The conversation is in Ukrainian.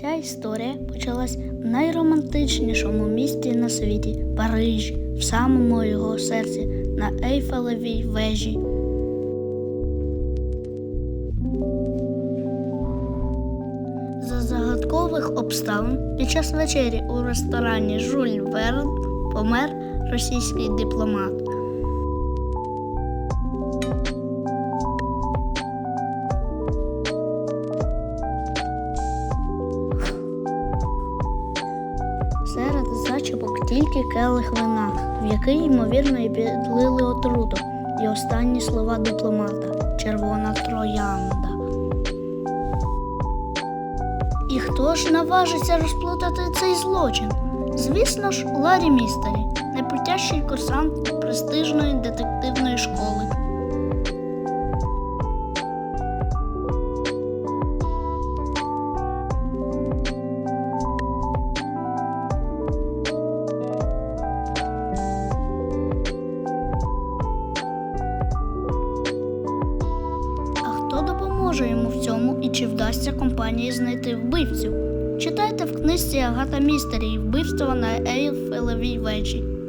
Ця історія почалась в найромантичнішому місті на світі Парижі, в самому його серці, на Ейфелевій вежі. За загадкових обставин під час вечері у ресторані Жюль Верн помер російський дипломат. Зачіпок тільки келих вина, в який, ймовірно, і підлили отруту, і останні слова дипломата червона троянда. І хто ж наважиться розплутати цей злочин? Звісно ж, Ларі Містері, найпутящий курсант престижної детективної допоможе йому в цьому і чи вдасться компанії знайти вбивцю? Читайте в книжці Агата Містері Вбивство на Ейфелевій вежі.